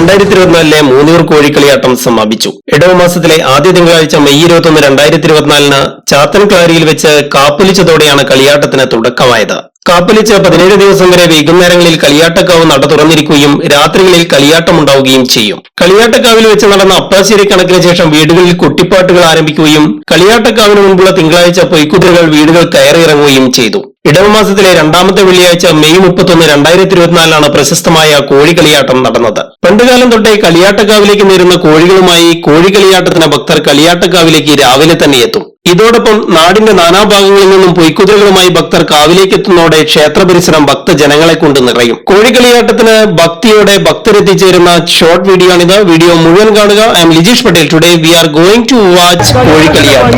രണ്ടായിരത്തി ഇരുപത്തിനാലിലെ മൂന്നൂർ കോഴിക്കളിയാട്ടം സമാപിച്ചു. ഇടവ മാസത്തിലെ ആദ്യ തിങ്കളാഴ്ച മെയ് ഇരുപത്തൊന്ന് രണ്ടായിരത്തി ഇരുപത്തിനാലിന് ചാത്തൻക്ലാരിയിൽ വെച്ച് കാപ്പൊലിച്ചതോടെയാണ് കളിയാട്ടത്തിന് തുടക്കമായത്. കാപ്പൊലിച്ച് പതിനേഴ് ദിവസം വരെ വൈകുന്നേരങ്ങളിൽ കളിയാട്ടക്കാവ് നട തുറന്നിരിക്കുകയും രാത്രികളിൽ കളിയാട്ടമുണ്ടാവുകയും ചെയ്യും. കളിയാട്ടക്കാവിൽ വെച്ച് നടന്ന അപ്പാശ്ശേരി കണക്കിന് ശേഷം വീടുകളിൽ കുട്ടിപ്പാട്ടുകൾ ആരംഭിക്കുകയും കളിയാട്ടക്കാവിന് മുമ്പുള്ള തിങ്കളാഴ്ച പൊയ്ക്കുതിരകൾ വീടുകൾ കയറിയിറങ്ങുകയും ചെയ്തു. ഇടവമാസത്തിലെ രണ്ടാമത്തെ വെള്ളിയാഴ്ച മെയ് മുപ്പത്തൊന്ന് രണ്ടായിരത്തി ഇരുപത്തിനാലിലാണ് പ്രശസ്തമായ കോഴികളിയാട്ടം നടന്നത്. പണ്ടുകാലം തൊട്ടേ കളിയാട്ടക്കാവിലേക്ക് നേരുന്ന കോഴികളുമായി കോഴികളിയാട്ടത്തിന് ഭക്തർ കളിയാട്ടക്കാവിലേക്ക് രാവിലെ തന്നെ എത്തും. ഇതോടൊപ്പം നാടിന്റെ നാനാഭാഗങ്ങളിൽ നിന്നും പൊയ്ക്കുതിരകളുമായി ഭക്തർ കാവിലേക്ക് എത്തുന്നതോടെ ക്ഷേത്ര പരിസരം ഭക്തജനങ്ങളെ കൊണ്ട് നിറയും. കോഴികളിയാട്ടത്തിന് ഭക്തിയോടെ ഭക്തരെത്തിച്ചേരുന്ന ഷോർട്ട് വീഡിയോ ആണിത്. വീഡിയോ മുഴുവൻ കാണുക. I am Lijeesh Patel today we are going to watch Kozhikkaliyattam.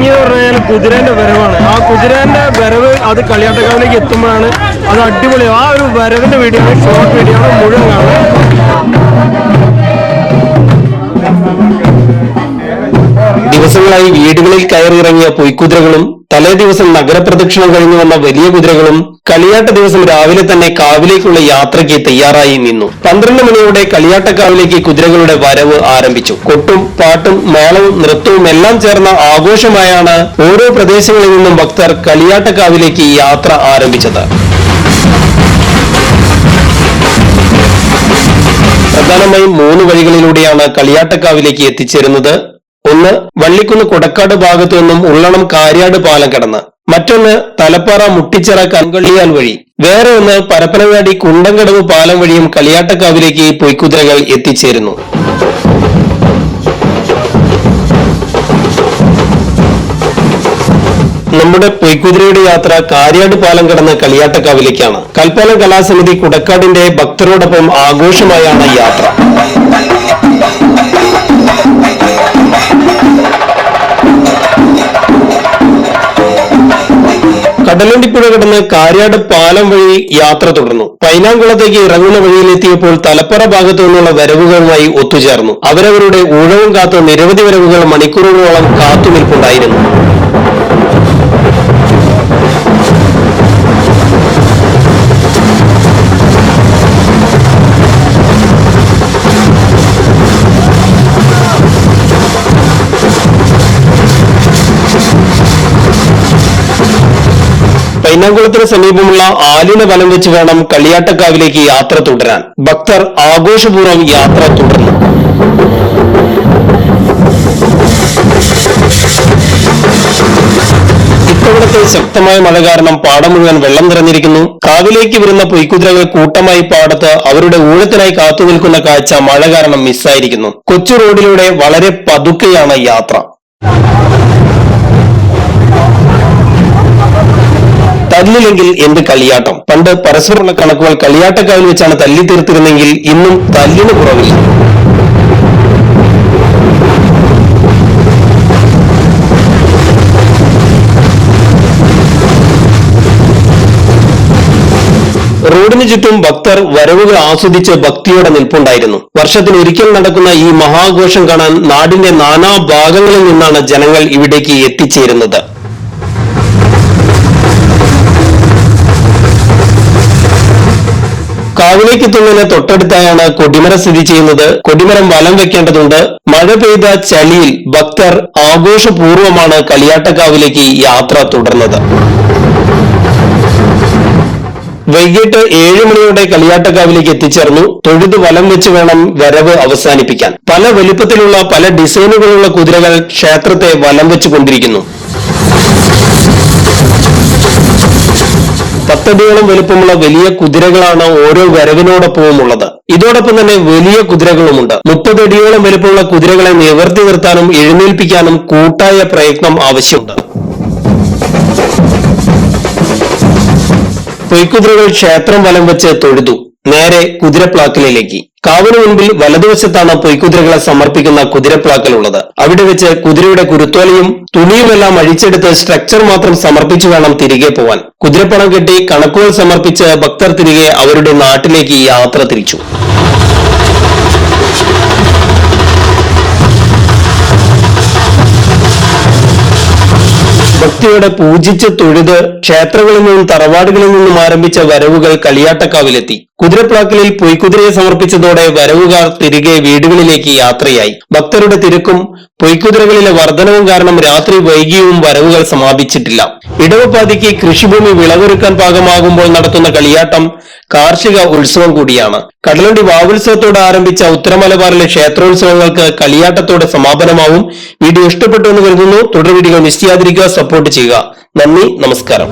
കുതിരന്റെ വരവ് അത് കളിയാട്ടക്കാവിലേക്ക് എത്തുമ്പോഴാണ് അത് അടിപൊളി. ആ ഒരു വരവിന്റെ വീഡിയോ ഷോർട്ട് വീഡിയോ മുഴുവൻ ദിവസങ്ങളായി വീടുകളിൽ കയറിയിറങ്ങിയ പൊയ്ക്കുതിരകളും തലേ ദിവസം നഗരപ്രദക്ഷിണം കഴിഞ്ഞു വന്ന വലിയ കുതിരകളും കളിയാട്ട ദിവസം രാവിലെ തന്നെ കാവിലേക്കുള്ള യാത്രയ്ക്ക് തയ്യാറായി നിന്നു. പന്ത്രണ്ട് മണിയോടെ കളിയാട്ടക്കാവിലേക്ക് കുതിരകളുടെ വരവ് ആരംഭിച്ചു. കൊട്ടും പാട്ടും മേളവും നൃത്തവും എല്ലാം ചേർന്ന ആഘോഷമായാണ് ഓരോ പ്രദേശങ്ങളിൽ നിന്നും ഭക്തർ കളിയാട്ടക്കാവിലേക്ക് യാത്ര ആരംഭിച്ചത്. പ്രധാനമായും മൂന്ന് വഴികളിലൂടെയാണ് കളിയാട്ടക്കാവിലേക്ക് എത്തിച്ചേരുന്നത്. ഒന്ന് വള്ളിക്കുന്ന് കൊടക്കാട് ഭാഗത്തു നിന്നും ഉള്ളണം കാര്യാട് പാലം കടന്ന്. മറ്റൊന്ന് തലപ്പാറ മുട്ടിച്ചിറ കൺകള്ളിയാൽ വഴി. വേറെ ഒന്ന് പരപ്പനങ്ങാടി കുണ്ടംകടവ് പാലം വഴിയും കളിയാട്ടക്കാവിലേക്ക് പൊയ്ക്കുതിരകൾ എത്തിച്ചേരുന്നു. നമ്മുടെ പൊയ്ക്കുതിരയുടെ യാത്ര കാര്യാട് പാലം കടന്ന് കളിയാട്ടക്കാവിലേക്കാണ്. കൽപ്പാലം കലാസമിതി കുടക്കാടിന്റെ ഭക്തരോടൊപ്പം ആഘോഷമായാണ് യാത്ര. കടലണ്ടിപ്പുഴ കടന്ന് കാര്യാട് പാലം വഴി യാത്ര തുടർന്നു. പൈനാംകുളത്തേക്ക് ഇറങ്ങുന്ന വഴിയിലെത്തിയപ്പോൾ തലപ്പറ ഭാഗത്തു നിന്നുള്ള വരവുകളുമായി ഒത്തുചേർന്നു. അവരവരുടെ ഊഴവും കാത്ത് നിരവധി വരവുകൾ മണിക്കൂറുകളോളം കാത്തുനിൽപ്പുണ്ടായിരുന്നു പൈനാകുളത്തിന് സമീപമുള്ള ആലിന വനം വെച്ച് വേണം കളിയാട്ടക്കാവിലേക്ക് യാത്ര തുടരാൻ. ഭക്തർ ആഘോഷപൂർവം യാത്ര തുടർന്നു. ഇത്തവണത്തെ ശക്തമായ മഴ കാരണം പാടം മുഴുവൻ വെള്ളം നിറഞ്ഞിരിക്കുന്നു. കാവിലേക്ക് വരുന്ന പൊയ്ക്കുതിരകൾ കൂട്ടമായി പാടത്ത് അവരുടെ ഊഴത്തിനായി കാത്തുനിൽക്കുന്ന കാഴ്ച മഴ കാരണം മിസ്സായിരിക്കുന്നു കൊച്ചു റോഡിലൂടെ വളരെ പതുക്കെയാണ് യാത്ര. തല്ലില്ലെങ്കിൽ എന്ത് കളിയാട്ടം? പണ്ട് പരസ്പരമുള്ള കണക്കുകൾ കളിയാട്ടക്കാവിൽ വെച്ചാണ് തല്ലി തീർത്തിരുന്നെങ്കിൽ ഇന്നും തല്ലിന് കുറവില്ല റോഡിന് ചുറ്റും ഭക്തർ വരവുകൾ ആസ്വദിച്ച് ഭക്തിയോടെ നിൽപ്പുണ്ടായിരുന്നു. വർഷത്തിൽ ഒരിക്കൽ നടക്കുന്ന ഈ മഹാഘോഷം കാണാൻ നാടിന്റെ നാനാ ഭാഗങ്ങളിൽ നിന്നാണ് ജനങ്ങൾ ഇവിടേക്ക് എത്തിച്ചേരുന്നത്. കാവിലേക്ക് എത്തുന്നതിന് തൊട്ടടുത്തായാണ് കൊടിമരം സ്ഥിതി ചെയ്യുന്നത്. കൊടിമരം വലം വെക്കേണ്ടതുണ്ട്. മഴ പെയ്ത ചളിയിൽ ഭക്തർ ആഘോഷപൂർവമാണ് കളിയാട്ടക്കാവിലേക്ക് യാത്ര തുടർന്നത്. വൈകിട്ട് ഏഴ് മണിയോടെ കളിയാട്ടക്കാവിലേക്ക് എത്തിച്ചേർന്നു. തൊഴുത് വലം വെച്ച് വേണം വരവ് അവസാനിപ്പിക്കാൻ. പല വലുപ്പത്തിലുള്ള പല ഡിസൈനുകളുള്ള കുതിരകൾ ക്ഷേത്രത്തെ വലം വെച്ചുകൊണ്ടിരിക്കുന്നു. പത്തടിയോളം വലുപ്പമുള്ള വലിയ കുതിരകളാണ് ഓരോ വരവിനോടൊപ്പവും ഉള്ളത് ഇതോടൊപ്പം തന്നെ വലിയ കുതിരകളുമുണ്ട്. മുപ്പതടിയോളം വലുപ്പമുള്ള കുതിരകളെ നിവർത്തി നിർത്താനും എഴുന്നേൽപ്പിക്കാനും കൂട്ടായ പ്രയത്നം ആവശ്യമുണ്ട്. പൊയ്ക്കുതിരകൾ ക്ഷേത്രം വലം വെച്ച് തൊഴുതു. നേരെ കുതിരപ്ലാക്കലിലേക്ക് കാവിന് മുൻപിൽ വലതുവശത്താണ് പൊയ്ക്കുതിരകളെ സമർപ്പിക്കുന്ന കുതിരപ്ലാക്കൽ ഉള്ളത് അവിടെ വെച്ച് കുതിരയുടെ കുരുത്തോലയും തുണിയുമെല്ലാം അഴിച്ചെടുത്ത് സ്ട്രക്ചർ മാത്രം സമർപ്പിച്ചു വേണം തിരികെ പോവാൻ. കുതിരപ്പണം കെട്ടി കണക്കുകൾ സമർപ്പിച്ച് ഭക്തർ തിരികെ അവരുടെ നാട്ടിലേക്ക് യാത്ര തിരിച്ചു. ഭക്തിയോടെ പൂജിച്ച് തൊഴുത് ക്ഷേത്രങ്ങളിൽ നിന്നും തറവാടുകളിൽ നിന്നും ആരംഭിച്ച വരവുകൾ കളിയാട്ടക്കാവിലെത്തി. കുതിരപ്ലാക്കലിൽ പൊയ്ക്കുതിരയെ സമർപ്പിച്ചതോടെ വരവുകാർ തിരികെ വീടുകളിലേക്ക് യാത്രയായി. ഭക്തരുടെ തിരക്കും പൊയ്ക്കുതിരകളിലെ വർധനവും കാരണം രാത്രി വൈകിയും വരവുകൾ സമാപിച്ചിട്ടില്ല. ഇടവപ്പാതിക്ക് കൃഷിഭൂമി വിളവൊരുക്കാൻ പാകമാകുമ്പോൾ നടത്തുന്ന കളിയാട്ടം കാർഷിക ഉത്സവം കൂടിയാണ്. കടലുണ്ടി വാവുത്സവത്തോടെ ആരംഭിച്ച ഉത്തരമലബാറിലെ ക്ഷേത്രോത്സവങ്ങൾക്ക് കളിയാട്ടത്തോടെ സമാപനമാവും. വീഡിയോ ഇഷ്ടപ്പെട്ടു എന്ന് കരുതുന്നു. തുടർ വീഡിയോ മിസ് ചെയ്യാതിരിക്കുക സപ്പോർട്ട് ചെയ്യുക. നന്ദി. നമസ്കാരം.